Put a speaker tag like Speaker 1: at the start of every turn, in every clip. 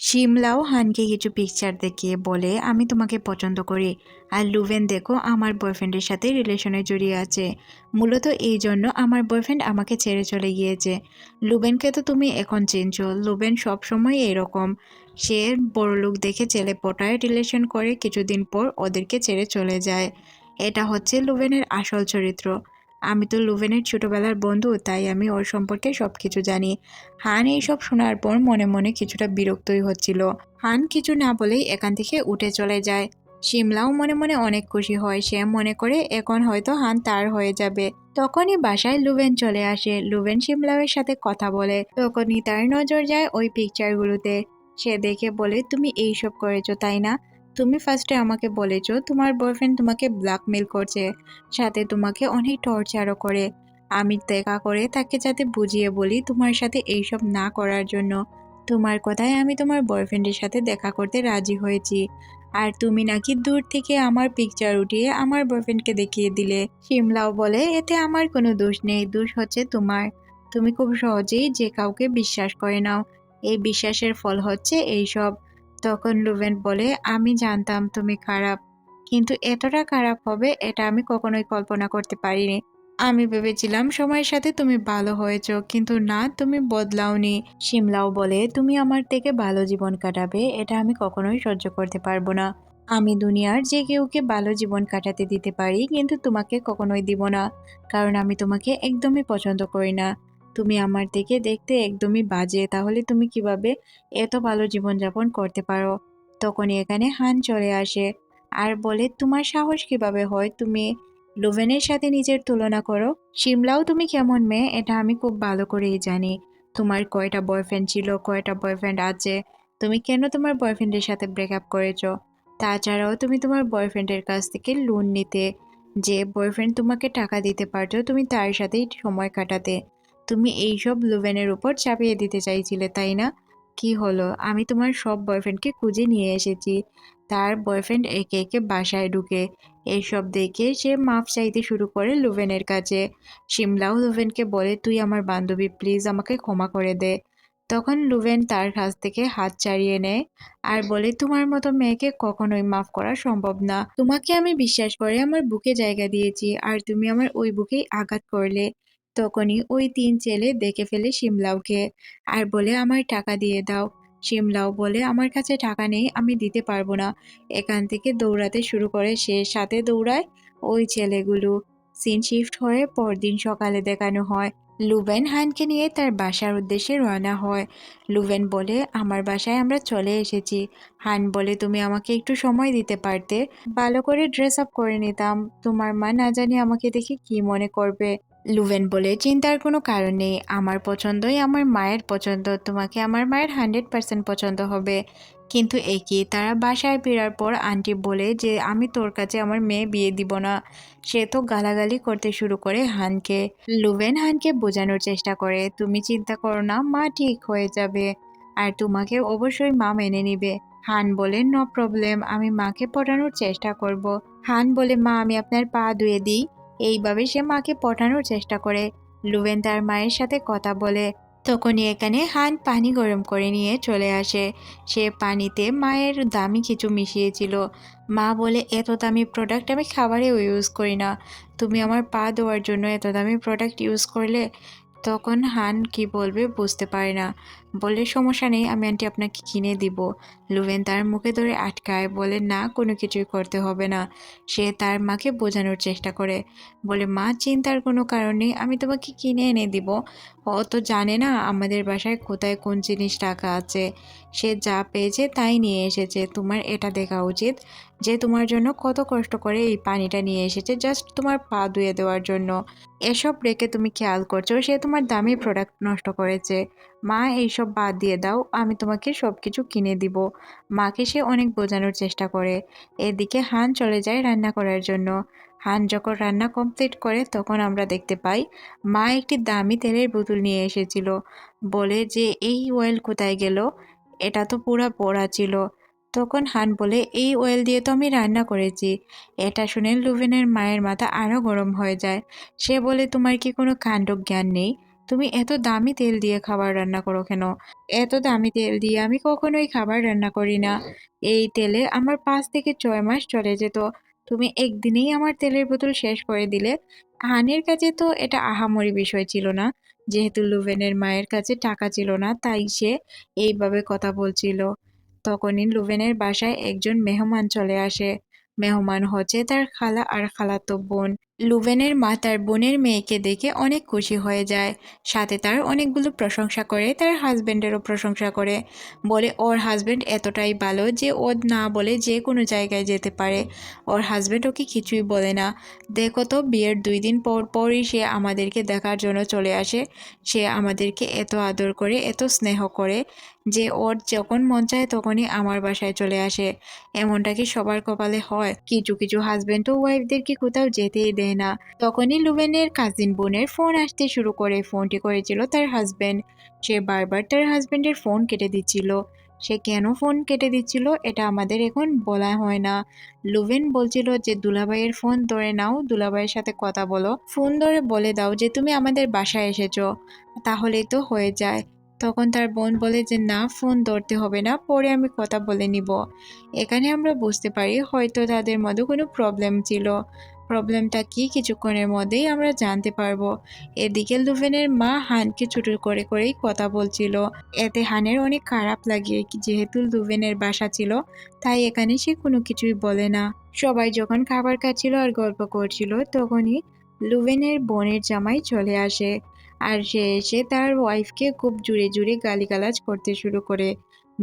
Speaker 1: শিমলাও Han কিছু picture দেখিয়ে বলে, আমি তোমাকে পছন্দ করি। আর লুভেন দেখো, আমার বয়ফ্রেন্ডের সাথে রিলেশনে জড়িয়ে আছে। মূলত এই জন্য আমার বয়ফ্রেন্ড আমাকে ছেড়ে চলে গিয়েছে। লুবেনকে তো তুমি এখন চিনছো। লুবেন সবসময় এরকম। সে বড় লোক দেখে ছেলে পটায় রিলেশন করে, কিছুদিন পর ওদেরকে ছেড়ে চলে যায়। এটা হচ্ছে লুবেনের আসল চরিত্র। আমি তো লুভেনের ছোটোবেলার বন্ধু, তাই আমি ওর সম্পর্কে সব কিছু জানি। হান এইসব শোনার পর মনে মনে কিছুটা বিরক্তই হচ্ছিল। হান কিছু না বলেই এখান থেকে উঠে চলে যায়। শিমলাও মনে মনে অনেক খুশি হয়, সে মনে করে এখন হয়তো হান তার হয়ে যাবে। তখনই বাসায় লুভেন চলে আসে। লুভেন শিমলাওয়ের সাথে কথা বলে। তখনই তার নজর যায় ওই পিকচারগুলোতে সে দেখে বলে, তুমি এইসব করেছ, তাই না? তুমি ফার্স্টে আমাকে বলেছ, তোমার বয়ফ্রেন্ড তোমাকে ব্ল্যাকমেল করছে, সাথে তোমাকে অনেক টর্চারও করে। আমি দেখা করে তাকে যাতে বুঝিয়ে বলি তোমার সাথে এইসব না করার জন্য। তোমার কথায় আমি তোমার বয়ফ্রেন্ডের সাথে দেখা করতে রাজি হয়েছি। আর তুমি নাকি দূর থেকে আমার পিকচার উঠিয়ে আমার বয়ফ্রেন্ডকে দেখিয়ে দিলে। শিমলাও বলে, এতে আমার কোনো দোষ নেই, দোষ হচ্ছে তোমার। তুমি খুব সহজেই যে কাউকে বিশ্বাস করে নাও। এই বিশ্বাসের ফল হচ্ছে এইসব। তখন লুভেন বলে, আমি জানতাম তুমি খারাপ, কিন্তু এতটা খারাপ হবে, এটা আমি কখনোই কল্পনা করতে পারিনি। আমি ভেবেছিলাম সময়ের সাথে তুমি ভালো হয়েছ, কিন্তু না, তুমি বদলাওনি। শিমলাও বলে, তুমি আমার থেকে ভালো জীবন কাটাবে, এটা আমি কখনোই সহ্য করতে পারব না। আমি দুনিয়ার যে কেউকে ভালো জীবন কাটাতে দিতে পারি, কিন্তু তোমাকে কখনোই দিব না, কারণ আমি তোমাকে একদমই পছন্দ করি না। তুমি আমার থেকে দেখতে একদমই বাজে, তাহলে তুমি কীভাবে এত ভালো জীবনযাপন করতে পারো? তখনই এখানে হান চলে আসে। আর বলে, তোমার সাহস কীভাবে হয়? তুমি লুভেনের সাথে নিজের তুলনা করো। শিমলাও তুমি কেমন মেয়ে? এটা আমি খুব ভালো করেই জানি। তোমার কয়টা বয়ফ্রেন্ড ছিল, কয়টা বয়ফ্রেন্ড আছে? তুমি কেন তোমার বয়ফ্রেন্ডের সাথে ব্রেকআপ করেছ? তাছাড়াও তুমি তোমার বয়ফ্রেন্ডের কাছ থেকে লোন নিতে। যে বয়ফ্রেন্ড তোমাকে টাকা দিতে পারতো, তুমি তার সাথেই সময় কাটাতে। তুমি এইসব লুভেনের উপর চাপিয়ে দিতে চাইছিলে, তাই না? কি হলো? আমি তোমার সব বয়ফ্রেন্ডকে খুঁজে নিয়ে এসেছি। তার বয়ফ্রেন্ড একে একে বাসায় ঢুকে এইসব দেখে সে মাফ চাইতে শুরু করে লুভেনের কাছে। শিমলাও লুভেনকে বলে, তুই আমার বান্ধবী প্লিজ আমাকে ক্ষমা করে দে। তখন লুভেন তার কাছ থেকে হাত ছাড়িয়ে নেয় আর বলে, তোমার মতো মেয়েকে কখনোই মাফ করা সম্ভব না। তোমাকে আমি বিশ্বাস করে আমার বুকে জায়গা দিয়েছি আর তুমি আমার ওই বুকেই আঘাত করলে। তখনই ওই তিন ছেলে দেখে ফেলে শিমলাওকে আর বলে আমার টাকা দিয়ে দাও। শিমলাও বলে, আমার কাছে টাকা নেই, আমি দিতে পারব না। এখান থেকে দৌড়াতে শুরু করে সে সাথে দৌড়ায় ওই ছেলেগুলো। সিন শিফট হয়ে পরদিন সকালে দেখানো হয় লুভেন হানকে নিয়ে তার বাসার উদ্দেশ্যে রওনা হয়। লুভেন বলে, আমার বাসায় আমরা চলে এসেছি। হান বলে, তুমি আমাকে একটু সময় দিতে পারতে? ভালো করে ড্রেস আপ করে নিতাম। তোমার মা না জানি আমাকে দেখে কি মনে করবে? লুভেন বলে চিন্তার কোনো কারণ নেই। আমার পছন্দই আমার মায়ের পছন্দ, তোমাকে আমার মায়ের হান্ড্রেড পার্সেন্ট পছন্দ হবে। কিন্তু একই তারা বাসায় ফেরার পর আন্টি বলে যে, আমি তোর কাছে আমার মেয়ে বিয়ে দিব না। সে তো গালাগালি করতে শুরু করে হানকে। লুভেন হানকে বোঝানোর চেষ্টা করে, তুমি চিন্তা করো না, মা ঠিক হয়ে যাবে। আর তোমাকে অবশ্যই মা মেনে নিবে। হান বলে, নো প্রবলেম, আমি মাকে পটানোর চেষ্টা করব। হান বলে, মা, আমি আপনার পা ধুয়ে দিই। এইভাবে সে মাকে পটানোর চেষ্টা করে। লুভেন তার মায়ের সাথে কথা বলে। তখনই এখানে হান পানি গরম করে নিয়ে চলে আসে। সে পানিতে মায়ের দামি কিছু মিশিয়েছিল। মা বলে, এত দামি প্রোডাক্ট আমি খাবারেও ইউজ করি না। তুমি আমার পা ধোয়ার জন্য এত দামি প্রোডাক্ট ইউজ করলে তখন হান কি বলবে বুঝতে পারে না। বলে সমস্যা নেই, আমি আন্টি আপনাকে কিনে দিব। লুভেন তার মুখে ধরে আটকায়, বলে, না, কোনো কিছুই করতে হবে না। সে তার মাকে বোঝানোর চেষ্টা করে। বলে, মা, চিন্তার কোনো কারণ নেই, আমি তোমাকে কিনে এনে দিব। ও তো জানে না আমাদের বাসায় কোথায় কোন জিনিস টাকা আছে। সে যা পেয়েছে তাই নিয়ে এসেছে। তোমার এটা দেখা উচিত যে তোমার জন্য কত কষ্ট করে এই পানিটা নিয়ে এসেছে জাস্ট তোমার পা ধুয়ে দেওয়ার জন্য। এসব রেখে তুমি খেয়াল করছ, সে তোমার দামি প্রোডাক্ট নষ্ট করেছে। মা, এইসব বাদ দিয়ে দাও, আমি তোমাকে সব কিছু কিনে দিব। মাকে সে অনেক বোঝানোর চেষ্টা করে। এদিকে হান চলে যায় রান্না করার জন্য। হান যখন রান্না কমপ্লিট করে তখন আমরা দেখতে পাই, মা একটি দামি তেলের বোতল নিয়ে এসেছিল। বলে যে, এই অয়েল কোথায় গেল? এটা তো পুরা পোড়া ছিল। তখন হান বলে, এই অয়েল দিয়ে তো আমি রান্না করেছি। এটা শুনে লুভেনের মায়ের মাথা আরও গরম হয়ে যায়। সে বলে, তোমার কি কোনো কাণ্ড জ্ঞান নেই? তুমি এত দামি তেল দিয়ে খাবার রান্না করো কেন? এত দামি তেল দিয়ে আমি কখনোই খাবার রান্না করি না। এই তেলে আমার পাঁচ থেকে ছয় মাস চলে যেত। তুমি একদিনেই আমার তেলের বোতল শেষ করে দিলে। হানের কাছে তো এটা আহামরি বিষয় ছিল না। যেহেতু লুভেনের মায়ের কাছে টাকা ছিল না, তাই সে এইভাবে কথা বলছিল। তখনই লুভেনের বাসায় একজন মেহমান চলে আসে। মেহমান হচ্ছে তার খালা আর খালাতো বোন। লুভেনের মা তার বোনের মেয়েকে দেখে অনেক খুশি হয়ে যায়। সাথে তার অনেকগুলো প্রশংসা করে, তার হাজব্যান্ডেরও প্রশংসা করে। বলে, ওর হাজব্যান্ড এতটাই ভালো যে ও না বলে যে কোনো জায়গায় যেতে পারে। ওর হাজব্যান্ড ওকে কিছুই বলে না। দেখো তো, বিয়ের দুই দিন পর পরই সে আমাদেরকে দেখার জন্য চলে আসে। সে আমাদেরকে এত আদর করে, এত স্নেহ করে। যে ওর যখন মন চায় তখনই আমার বাসায় চলে আসে। এমনটা কি সবার কপালে হয়? কিছু কিছু হাজব্যান্ড ও ওয়াইফদেরকে কোথাও যেতেই দেয় না। তখনই লুবেনের কাজিন বোনের ফোন আসতে শুরু করে। ফোনটি করেছিল তার হাজব্যান্ড সে বারবার তার হাজব্যান্ডের ফোন কেটে দিচ্ছিল। সে কেন ফোন কেটে দিচ্ছিল এটা আমাদের এখন বলা হয় না। লুভেন বলছিল যে, দুলাভাইয়ের ফোন ধরে নাও, দুলাভাইয়ের সাথে কথা বলো। ফোন ধরে বলে দাও যে, তুমি আমাদের বাসায় এসেছ। তাহলেই তো হয়ে যায়। তখন তার বোন বলে যে, না, ফোন ধরতে হবে না, পরে আমি কথা বলে নিব। এখানে আমরা বুঝতে পারি হয়তো তাদের মধ্যে কোনো প্রবলেম ছিল। প্রবলেমটা কি কিছুক্ষণের মধ্যেই আমরা জানতে পারব। এদিকে লুভেনের মা হানকে ছোটো করে করেই কথা বলছিল। এতে হানের অনেক খারাপ লাগে যেহেতু লুভেনের বাসা ছিল, তাই এখানে সে কোনো কিছুই বলে না। সবাই যখন খাবার খাচ্ছিল আর গল্প করছিল, তখনই লুভেনের বোনের জামাই চলে আসে। আর সে এসে তার ওয়াইফকে খুব জুড়ে জুড়ে গালিগালাজ করতে শুরু করে।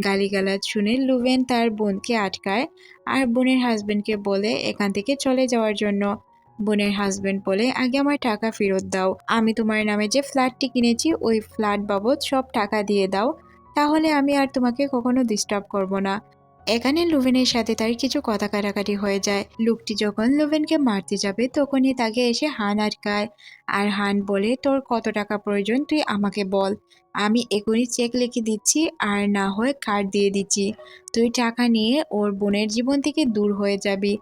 Speaker 1: গালিগালাজ শুনে লুভেন তার বোনকে আটকায় আর বোনের হাজবেন্ডকে বলে, এখান থেকে চলে যাওয়ার জন্য। বোনের হাজবেন্ড বলে, আগে আমার টাকা ফেরত দাও। আমি তোমার নামে যে ফ্ল্যাটটি কিনেছি, ওই ফ্ল্যাট বাবদ সব টাকা দিয়ে দাও। তাহলে আমি আর তোমাকে কখনো ডিস্টার্ব করব না। এখানে লুভেনের সাথে তার কিছু কথা কাটাকাটি হয়ে যায়। লোকটি যখন লুভেনকে মারতে যাবে, তখনই তাকে এসে হান আটকায়। আর হান বলে, তোর কত টাকা প্রয়োজন, তুই আমাকে বল। আমি এখনই চেক লিখে দিচ্ছি, আর না হয় কার্ড দিয়ে দিচ্ছি। তুই টাকা নিয়ে ওর বোনের জীবন থেকে দূর হয়ে যাবি।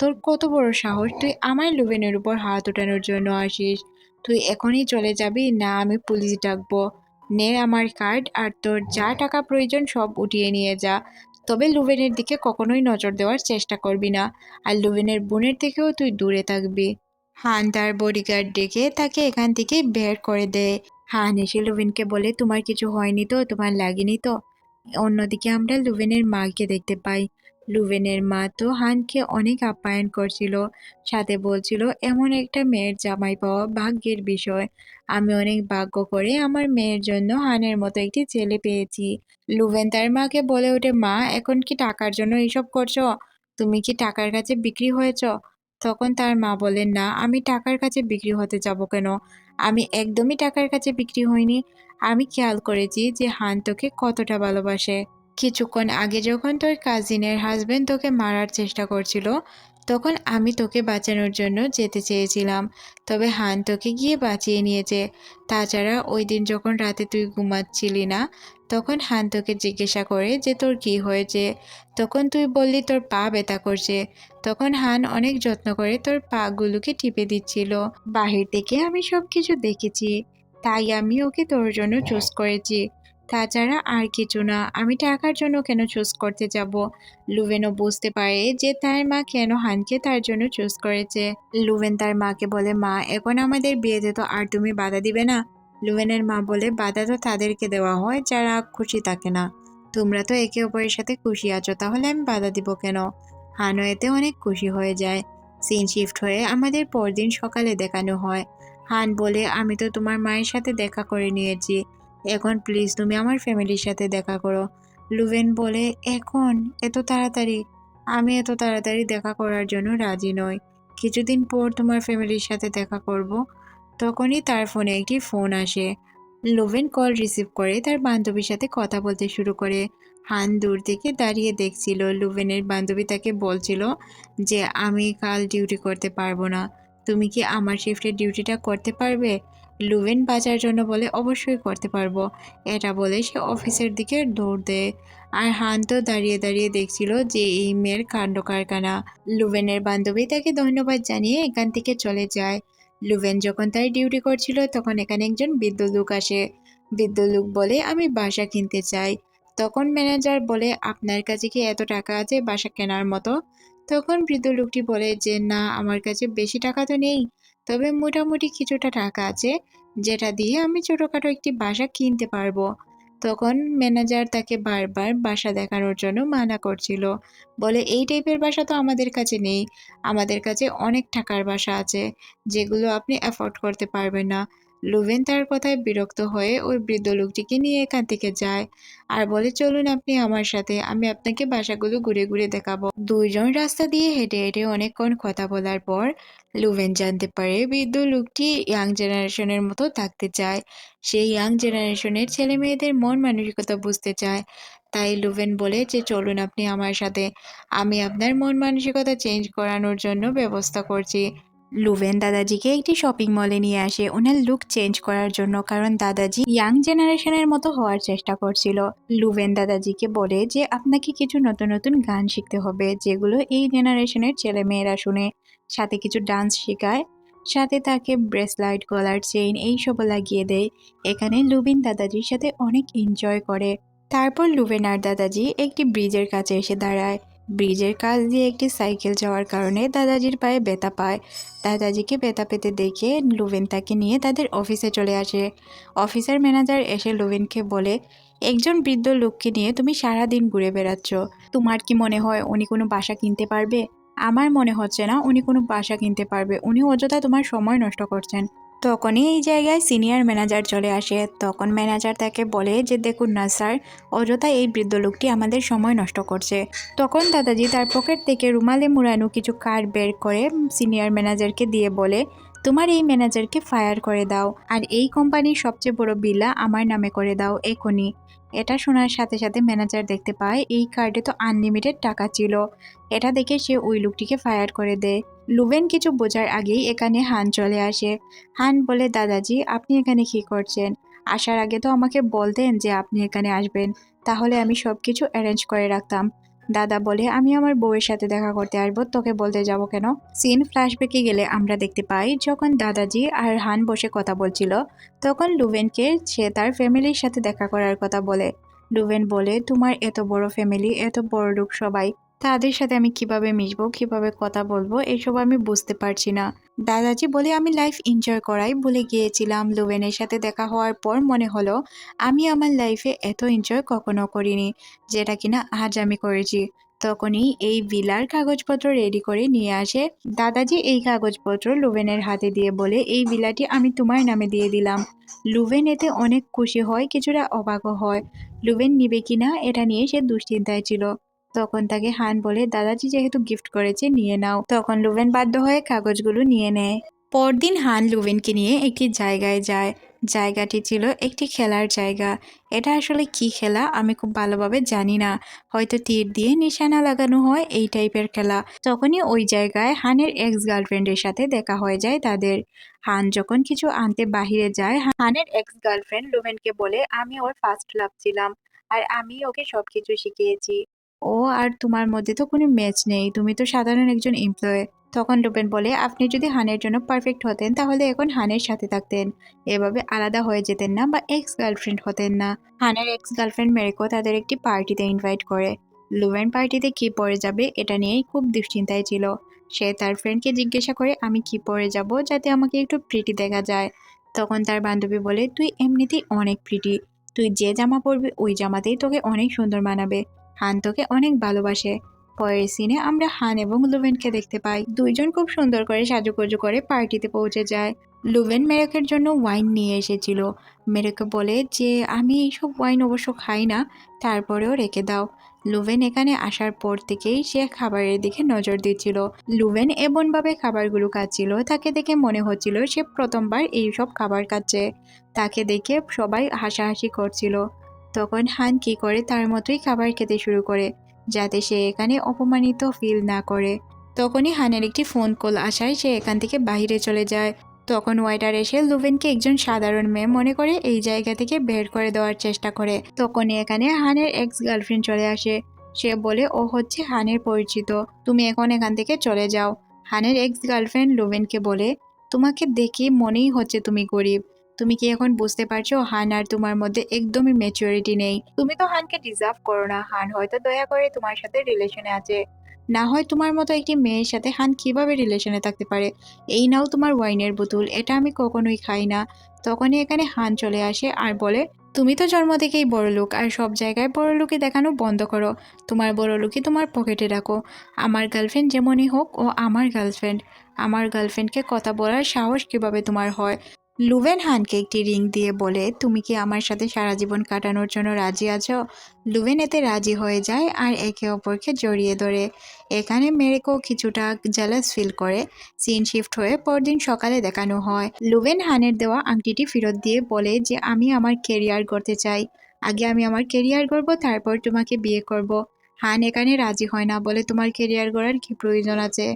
Speaker 1: তোর কত বড় সাহস, তুই আমার লুভেনের উপর হাত ওঠানোর জন্য আসিস। তুই এখনই চলে যাবি, না আমি পুলিশ ডাকবো। নে আমার কার্ড, আর তোর যা টাকা প্রয়োজন সব উঠিয়ে নিয়ে যা। তবে লুভেনের দিকে কখনোই নজর দেওয়ার চেষ্টা করবি না, আর লুভেনের বোনের থেকেও তুই দূরে থাকবি। হান তার বডিগার্ড ডেকে তাকে এখান থেকে বের করে দেয় হান এসে লুভেনকে বলে, তোমার কিছু হয়নি তো? তোমার লাগেনি তো? অন্যদিকে আমরা লুভেনের মাকে দেখতে পাই। লুভেনের মা তো হানকে অনেক আপ্যায়ন করছিল। সাথে বলছিল, এমন একটা মেয়ের জামাই পাওয়া ভাগ্যের বিষয়। আমি অনেক ভাগ্য করে আমার মেয়ের জন্য হানের মতো একটি ছেলে পেয়েছি। লুভেন তার মাকে বলে ওঠে, মা, এখন কি টাকার জন্য এইসব করছ? তুমি কি টাকার কাছে বিক্রি হয়েছ? তখন তার মা বলেন না, আমি টাকার কাছে বিক্রি হতে যাব কেন? আমি একদমই টাকার কাছে বিক্রি হইনি। আমি খেয়াল করেছি যে হান তোকে কতটা ভালোবাসে। কিছুক্ষণ আগে যখন তোর কাজিনের হাজবেন্ড তোকে মারার চেষ্টা করছিল, তখন আমি তোকে বাঁচানোর জন্য যেতে চেয়েছিলাম। তবে হান তোকে গিয়ে বাঁচিয়ে নিয়েছে। তাছাড়া ওই দিন যখন রাতে তুই ঘুমাচ্ছিলি না, তখন হান তোকে জিজ্ঞাসা করে যে তোর কি হয়েছে? তখন তুই বললি তোর পা ব্যথা করছে। তখন হান অনেক যত্ন করে তোর পাগুলোকে টিপে দিচ্ছিল। বাহির থেকে আমি সব কিছু দেখেছি। তাই আমি ওকে তোর জন্য চুজ করেছি। তাছাড়া আর কিছু না। আমি টাকার জন্য কেন চুজ করতে যাব? লুভেনও বুঝতে পারে যে তার মা কেন হানকে তার জন্য চুজ করেছে। লুভেন তার মাকে বলে, মা, এখন আমাদের বিয়েতে তো আর তুমি বাধা দিবে না। লুভেনের মা বলে, বাধা তো তাদেরকে দেওয়া হয়, যারা খুশি থাকে না। তোমরা তো একে অপরের সাথে খুশি আছো, তাহলে আমি বাধা দিব কেন? হানও এতে অনেক খুশি হয়ে যায়। সিন শিফট হয়ে আমাদের পরদিন সকালে দেখানো হয়। হান বলে, আমি তো তোমার মায়ের সাথে দেখা করে নিয়েছি। এখন প্লিজ তুমি আমার ফ্যামিলির সাথে দেখা করো। লুভেন বলে, এখন? এত তাড়াতাড়ি? আমি এত তাড়াতাড়ি দেখা করার জন্য রাজি নই। কিছুদিন পর তোমার ফ্যামিলির সাথে দেখা করব, তখনই তার ফোনে একটি ফোন আসে। লুভেন কল রিসিভ করে তার বান্ধবীর সাথে কথা বলতে শুরু করে। হান দূর থেকে দাঁড়িয়ে দেখছিল লুভেনের বান্ধবী তাকে বলছিল যে, আমি কাল ডিউটি করতে পারব না। তুমি কি আমার শিফটের ডিউটিটা করতে পারবে? লুভেন বাজার জন্য বলে অবশ্যই করতে পারব। এটা বলে সে অফিসের দিকে দৌড় দেয়। আর হান তো দাঁড়িয়ে দাঁড়িয়ে দেখছিল যে এই মেয়ের কাণ্ড কারখানা। লুভেনের বান্ধবী তাকে ধন্যবাদ জানিয়ে এখান থেকে চলে যায়। লুভেন যখন তার ডিউটি করছিল তখন এখানে একজন বৃদ্ধ লোক আসে। বৃদ্ধ লোক বলে, আমি বাসা কিনতে চাই। তখন ম্যানেজার বলে, আপনার কাছে কি এত টাকা আছে বাসা কেনার মতো? তখন বৃদ্ধ লোকটি বলে যে, না, আমার কাছে বেশি টাকা তো নেই। তবে মোটামুটি কিছুটা টাকা আছে, যেটা দিয়ে আমি ছোটোখাটো একটি বাসা কিনতে পারব। তখন ম্যানেজার তাকে বারবার বাসা দেখানোর জন্য মানা করছিল। বলে, এই টাইপের বাসা তো আমাদের কাছে নেই। আমাদের কাছে অনেক টাকার বাসা আছে, যেগুলো আপনি অ্যাফোর্ড করতে পারবেন না। লুভেন তার কথায় বিরক্ত হয়ে ওই বৃদ্ধ লোকটিকে নিয়ে এখান থেকে যায় আর বলে, চলুন আপনি আমার সাথে, আমি আপনাকে বাসাগুলো ঘুরে ঘুরে দেখাবো। দুইজন রাস্তা দিয়ে হেঁটে হেঁটে অনেকক্ষণ কথা বলার পর লুভেন জানতে পারে বৃদ্ধ লোকটি ইয়াং জেনারেশনের মতো থাকতে চায়। সেই ইয়াং জেনারেশনের ছেলে মেয়েদের মন মানসিকতা বুঝতে চায়। তাই লুভেন বলে যে, চলুন আপনি আমার সাথে, আমি আপনার মন মানসিকতা চেঞ্জ করানোর জন্য ব্যবস্থা করছি। লুভেন দাদাজিকে একটি শপিং মলে নিয়ে আসে। ওনার লুক চেঞ্জ করার জন্য কারণ দাদাজি ইয়াং জেনারেশনের মতো হওয়ার চেষ্টা করছিল। লুভেন দাদাজিকে বলে যে, আপনাকে কিছু নতুন নতুন গান শিখতে হবে, যেগুলো এই জেনারেশনের ছেলে মেয়েরা শুনে। সাথে কিছু ডান্স শেখায়, সাথে তাকে ব্রেসলাইট গলার চেইন এইসবও লাগিয়ে দেয়। এখানে লুবিন দাদাজির সাথে অনেক এনজয় করে। তারপর লুবেন আর দাদাজি একটি ব্রিজের কাছে এসে দাঁড়ায়। ব্রিজের কাছ দিয়ে একটি সাইকেল যাওয়ার কারণে দাদাজির পায়ে ব্যথা পায়। দাদাজিকে ব্যথা পেতে দেখে লুবেন তাকে নিয়ে তাদের অফিসে চলে আসে। অফিসের ম্যানেজার এসে লুবেনকে বলে, একজন বৃদ্ধ লোককে নিয়ে তুমি সারা দিন ঘুরে বেড়াচ্ছ। তোমার কি মনে হয় উনি কোনো বাসা কিনতে পারবে? আমার মনে হচ্ছে না উনি কোনো বাসা কিনতে পারবে। উনি অযথা তোমার সময় নষ্ট করছেন। তখনই এই জায়গায় সিনিয়র ম্যানেজার চলে আসে। তখন ম্যানেজার তাকে বলে যে, দেখুন না স্যার, অযথা এই বৃদ্ধ লোকটি আমাদের সময় নষ্ট করছে। তখন দাদাজি তার পকেট থেকে রুমালে মুড়ানো কিছু কার্ড বের করে সিনিয়র ম্যানেজারকে দিয়ে বলে, তোমার এই ম্যানেজারকে ফায়ার করে দাও, আর এই কোম্পানির সবচেয়ে বড় বিলা আমার নামে করে দাও, এখনই। এটা শোনার সাথে সাথে ম্যানেজার দেখতে পায়, এই কার্ডে তো আনলিমিটেড টাকা ছিল। এটা দেখে সে ওই লোকটিকে ফায়ার করে দেয়। লুবেন কিছু বোঝার আগেই এখানে হান চলে আসে। হান বলে, দাদাজি, আপনি এখানে কি করছেন? আসার আগে তো আমাকে বলতেন যে আপনি এখানে আসবেন। তাহলে আমি সব কিছু অ্যারেঞ্জ করে রাখতাম। দাদা বলে, আমি আমার বউয়ের সাথে দেখা করতে আসব, তোকে বলতে যাব কেন? সিন ফ্ল্যাশব্যাকে গেলে আমরা দেখতে পাই, যখন দাদাজি আর হান বসে কথা বলছিল, তখন লুভেনকে সে তার ফ্যামিলির সাথে দেখা করার কথা বলে। লুভেন বলে, তোমার এত বড় ফ্যামিলি, এত বড় লোক সবাই। তাদের সাথে আমি কীভাবে মিশবো, কীভাবে কথা বলব, এসব আমি বুঝতে পারছি না। দাদাজি বলে, আমি লাইফ এনজয় করাই। ভুলে গিয়েছিলাম। লুভেনের সাথে দেখা হওয়ার পর মনে হলো, আমি আমার লাইফে এত এনজয় কখনো করিনি, যেটা কিনা আজ আমি করেছি। তখনই এই ভিলার কাগজপত্র রেডি করে নিয়ে আসে। দাদাজি এই কাগজপত্র লুভেনের হাতে দিয়ে বলে, এই ভিলাটি আমি তোমার নামে দিয়ে দিলাম। লুভেন এতে অনেক খুশি হয়, কিছুটা অবাকও হয়। লুভেন নিবে কিনা, এটা নিয়ে সে দুশ্চিন্তায় ছিল। তখন তাকে হান বলে, দাদাজি যেহেতু গিফট করেছে, নিয়ে নাও। তখন লুভেন বাধ্য হয়ে কাগজগুলো নিয়ে নেয়। পরদিন হান লুভেনকে নিয়ে একটি জায়গায় যায়। জায়গাটি ছিল একটি খেলার জায়গা। এটা আসলে কি খেলা আমি খুব ভালোভাবে জানি না। হয়তো তীর দিয়ে নিশানা লাগানো হয় এই টাইপের খেলা। তখনই ওই জায়গায় হানের এক্স গার্লফ্রেন্ডের সাথে দেখা হয়ে যায় তাদের। হান যখন কিছু আনতে বাহিরে যায়, হানের এক্স গার্লফ্রেন্ড লুভেনকে বলে, আমি ওর ফার্স্ট লাভ ছিলাম আর আমি ওকে সব কিছু শিখিয়েছি। ও আর তোমার মধ্যে তো কোনো ম্যাচ নেই। তুমি তো সাধারণ একজন এমপ্লয়ে তখন লুপেন বলে, আপনি যদি হানের জন্য পারফেক্ট হতেন, তাহলে এখন হানের সাথে থাকতেন। এভাবে আলাদা হয়ে যেতেন না বা এক্স গার্লফ্রেন্ড হতেন না। হানের এক্স গার্লফ্রেন্ড মেরেকো তাদের একটি পার্টিতে ইনভাইট করে। লুভেন পার্টিতে কি পরে যাবে, এটা নিয়েই খুব দুশ্চিন্তায় ছিল। সে তার ফ্রেন্ডকে জিজ্ঞাসা করে, আমি কি পরে যাব যাতে আমাকে একটু প্রিটি দেখা যায়? তখন তার বান্ধবী বলে, তুই এমনিতেই অনেক প্রিটি তুই যে জামা পরবি, ওই জামাতেই তোকে অনেক সুন্দর মানাবে। হান তোকে অনেক ভালোবাসে। পরের সিনে আমরা হান এবং লুভেনকে দেখতে পাই। দুইজন খুব সুন্দর করে সাজুগুজু করে পার্টিতে পৌঁছে যায়। লুভেন মেরেকের জন্য ওয়াইন নিয়ে এসেছিল। মেরেকে বলে যে, আমি এইসব ওয়াইন অবশ্য খাই না, তারপরেও রেখে দাও। লুভেন এখানে আসার পর থেকেই সে খাবারের দিকে নজর দিচ্ছিল। লুভেন এমনভাবে খাবারগুলো খাচ্ছিল, তাকে দেখে মনে হচ্ছিল সে প্রথমবার এইসব খাবার খাচ্ছে। তাকে দেখে সবাই হাসাহাসি করছিল। তখন হান কি করে? তার মতোই খাবার খেতে শুরু করে, যাতে সে এখানে অপমানিত ফিল না করে। তখনই হানের একটি ফোন কল আসায়, সে এখান থেকে বাইরে চলে যায়। তখন ওয়াইটার এসে লুভেনকে একজন সাধারণ মেয়ে মনে করে এই জায়গা থেকে বের করে দেওয়ার চেষ্টা করে। তখনই এখানে হানের এক্স গার্লফ্রেন্ড চলে আসে। সে বলে, ও হচ্ছে হানের পরিচিত। তুমি এখন এখান থেকে চলে যাও। হানের এক্স গার্লফ্রেন্ড লুভেনকে বলে, তোমাকে দেখে মনেই হচ্ছে তুমি গরিব। তুমি কি এখন বুঝতে পারছ, হান আর তোমার মধ্যে একদমই ম্যাচুরিটি নেই। তুমি তো হানকে ডিজার্ভ করো না। হান হয়তো দয়া করে তোমার সাথে রিলেশনে আছে। না হয় তোমার মতো একটি মেয়ের সাথে হান কীভাবে রিলেশনে থাকতে পারে? এই নাও তোমার ওয়াইনের বোতল, এটা আমি কখনোই খাই না। তখনই এখানে হান চলে আসে আর বলে, তুমি তো জন্ম থেকেই বড় লোক, আর সব জায়গায় বড় লোকে দেখানো বন্ধ করো। তোমার বড় লোকই তোমার পকেটে রাখো। আমার গার্লফ্রেন্ড যেমনই হোক, ও আমার গার্লফ্রেন্ড আমার গার্লফ্রেন্ডকে কথা বলার সাহস কীভাবে তোমার হয়? লুভেন হানকে একটি রিং দিয়ে বলে, তুমি কি আমার সাথে সারা জীবন কাটানোর জন্য রাজি আছো? লুভেন এতে রাজি হয়ে যায় আর একে অপরকে জড়িয়ে ধরে। এখানে মেরেকো কিছুটা জেলাস ফিল করে। সিন শিফট হয়ে পরদিন সকালে দেখানো হয়। লুভেন হানের দেওয়া আংটিটি ফেরত দিয়ে বলে যে, আমি আমার কেরিয়ার করতে চাই। আগে আমি আমার কেরিয়ার করব তারপর তোমাকে বিয়ে করব। হান এখানে রাজি হয় না বলে তোমার কেরিয়ার গড়ার কি প্রয়োজন আছে?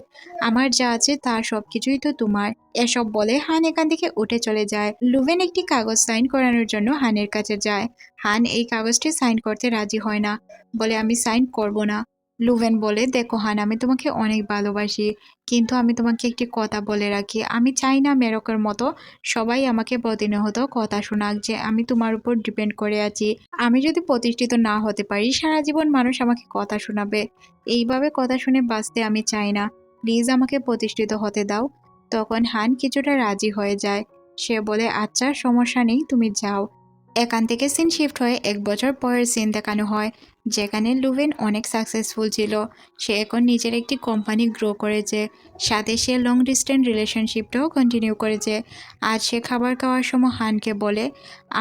Speaker 1: আমার যা আছে তা সব কিছুই তো তোমার। এসব বলে হান এখান থেকে উঠে চলে যায়। লুভেন একটি কাগজ সাইন করানোর জন্য হানের কাছে যায়। হান এই কাগজটি সাইন করতে রাজি হয় না। বলে, আমি সাইন করব না। লুভেন বলে, দেখো হান, আমি তোমাকে অনেক ভালোবাসি, কিন্তু আমি তোমাকে একটি কথা বলে রাখি। আমি চাই না মেরকের মতো সবাই আমাকে প্রতিনিয়ত কথা শোনাক যে আমি তোমার উপর ডিপেন্ড করে আছি। আমি যদি প্রতিষ্ঠিত না হতে পারি, সারা জীবন মানুষ আমাকে কথা শোনাবে। এইভাবে কথা শুনে বাঁচতে আমি চাই না। প্লিজ আমাকে প্রতিষ্ঠিত হতে দাও। তখন হান কিছুটা রাজি হয়ে যায়। সে বলে আচ্ছা সমস্যা নেই, তুমি যাও। এখান থেকে সিন শিফট হয়ে এক বছর পরের সিন দেখানো হয়, যেখানে লুভেন অনেক সাকসেসফুল ছিল। সে এখন নিজের একটি কোম্পানি গ্রো করেছে, সাথে সে লং ডিস্টেন্স রিলেশনশিপটাও কন্টিনিউ করেছে। আজ সে খাবার খাওয়ার সময় হানকে বলে,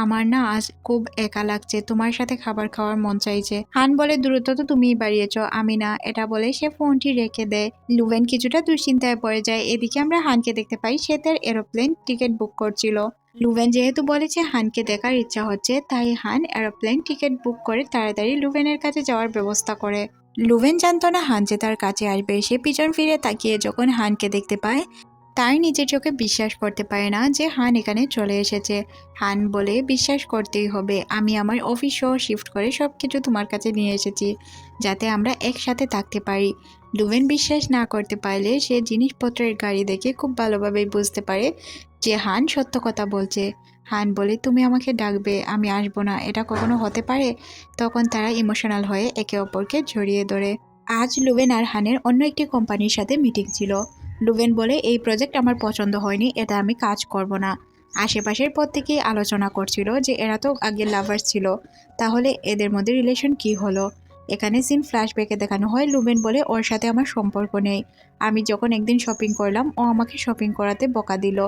Speaker 1: আমার না আজ খুব একা লাগছে, তোমার সাথে খাবার খাওয়ার মন চাইছে। হান বলে, দ্রুত তো তুমিই বাড়িয়েছ, আমি না। এটা বলে সে ফোনটি রেখে দেয়। লুভেন কিছুটা দুশ্চিন্তায় পড়ে যায়। এদিকে আমরা হানকে দেখতে পাই, সে তার এরোপ্লেন টিকিট বুক করছিল। লুভেন যেহেতু বলেছে হানকে দেখার ইচ্ছা হচ্ছে, তাই হান এরোপ্লেন টিকিট বুক করে তাড়াতাড়ি লুভেনের কাছে যাওয়ার ব্যবস্থা করে। লুভেন জানতো না হান যে তার কাছে আসবে। সে পিছন ফিরে তাকিয়ে যখন হানকে দেখতে পায় তাই নিজের চোখে বিশ্বাস করতে পারে না যে হান এখানে চলে এসেছে। হান বলে, বিশ্বাস করতেই হবে। আমি আমার অফিস সহ শিফট করে সব কিছু তোমার কাছে নিয়ে এসেছি, যাতে আমরা একসাথে থাকতে পারি। লুভেন বিশ্বাস না করতে পারলে সে জিনিসপত্রের গাড়ি দেখে খুব ভালোভাবেই বুঝতে পারে যে হান সত্য কথা বলছে। হান বলে, তুমি আমাকে ডাকবে, আমি আসব না। এটা কখনো হতে পারে? তখন তারা ইমোশনাল হয়ে একে অপরকে জড়িয়ে ধরে। আজ লুভেন আর হানের অন্য একটি কোম্পানির সাথে মিটিং ছিল। লুভেন বলে, এই প্রজেক্ট আমার পছন্দ হয়নি, এটা আমি কাজ করব না। আশেপাশের প্রত্যেকেই আলোচনা করছিল যে, এরা তো আগে লাভার্স ছিল। তাহলে এদের মধ্যে রিলেশন কি হলো? এখানে সিন ফ্ল্যাশব্যাকে দেখানো হয় লুবেন বলে ওর সাথে আমার সম্পর্ক নেই। আমি যখন একদিন শপিং করলাম, ও আমাকে শপিং করাতে বকা দিল।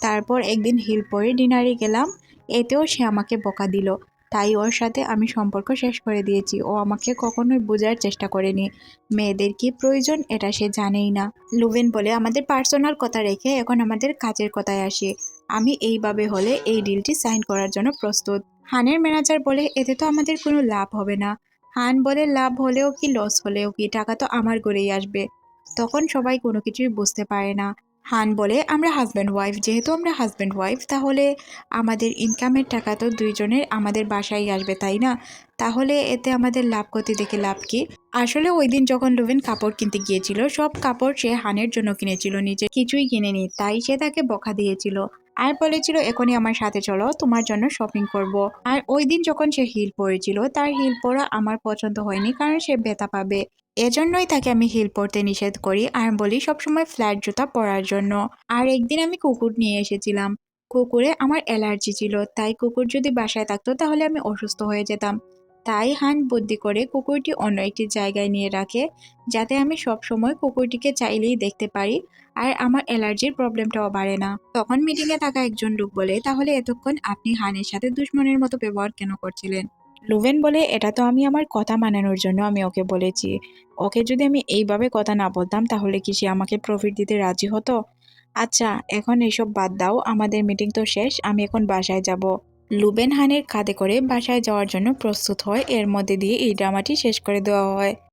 Speaker 1: তারপর একদিন হিল পরে ডিনারে গেলাম, এতেও সে আমাকে বকা দিল। তাই ওর সাথে আমি সম্পর্ক শেষ করে দিয়েছি। ও আমাকে কখনোই বোঝার চেষ্টা করেনি। মেয়েদের কি প্রয়োজন এটা সে জানেই না। লুবেন বলে, আমাদের পার্সোনাল কথা রেখে এখন আমাদের কাজের কথায় আসি। আমি এইভাবে হলে এই ডিলটি সাইন করার জন্য প্রস্তুত। হানের ম্যানেজার বলে, এতে তো আমাদের কোনো লাভ হবে না। হান বলে লাভ হলেও কি লস হলেও কি টাকা তো আমার ঘরেই আসবে। তখন সবাই কোনো কিছুই বুঝতে পারে না। হান বলে, আমরা হাজব্যান্ড ওয়াইফ যেহেতু আমরা হাজব্যান্ড ওয়াইফ তাহলে আমাদের ইনকামের টাকা তো দুইজনের আমাদের বাসায় আসবে, তাই না? তাহলে এতে আমাদের লাভ ক্ষতি দেখে লাভ কি? আসলে ওই দিন যখন লুবেন কাপড় কিনতে গিয়েছিল, সব কাপড় সে হানের জন্য কিনেছিল নিজে কিছুই কিনেনি, তাই সে তাকে বকা দিয়েছিল। আর বলেছিল, এখনই আমার সাথে চলো, তোমার জন্য শপিং করব। আর ওই দিন যখন সে হিল পরেছিল তার হিল পরা আমার পছন্দ হয়নি, কারণ সে ব্যথা পাবে। এজন্যই তাকে আমি হিল পরতে নিষেধ করি আর বলি সবসময় ফ্ল্যাট জুতা পরার জন্য। আর একদিন আমি কুকুর নিয়ে এসেছিলাম। কুকুরে আমার অ্যালার্জি ছিল, তাই কুকুর যদি বাসায় থাকতো তাহলে আমি অসুস্থ হয়ে যেতাম। তাই হান বুদ্ধি করে কুকুরটি অন্য একটি জায়গায় নিয়ে রাখে, যাতে আমি সব সময় কুকুরটিকে চাইলেই দেখতে পারি আর আমার অ্যালার্জির প্রবলেমটাও বাড়ে না। তখন মিটিংয়ে থাকা একজন লোক বলে, তাহলে এতক্ষণ আপনি হানের সাথে দুশ্মনের মতো ব্যবহার কেন করছিলেন? লুভেন বলে, এটা তো আমি আমার কথা মানানোর জন্য আমি ওকে বলেছি। ওকে যদি আমি এইভাবে কথা না বলতাম, তাহলে কি সে আমাকে প্রফিট দিতে রাজি হতো? আচ্ছা এখন এসব বাদ দাও, আমাদের মিটিং তো শেষ, আমি এখন বাসায় যাব। লুবেন হানের কাঁধে করে বাসায় যাওয়ার জন্য প্রস্তুত হয়। এর মধ্যে দিয়ে এই ড্রামাটি শেষ করে দেওয়া হয়।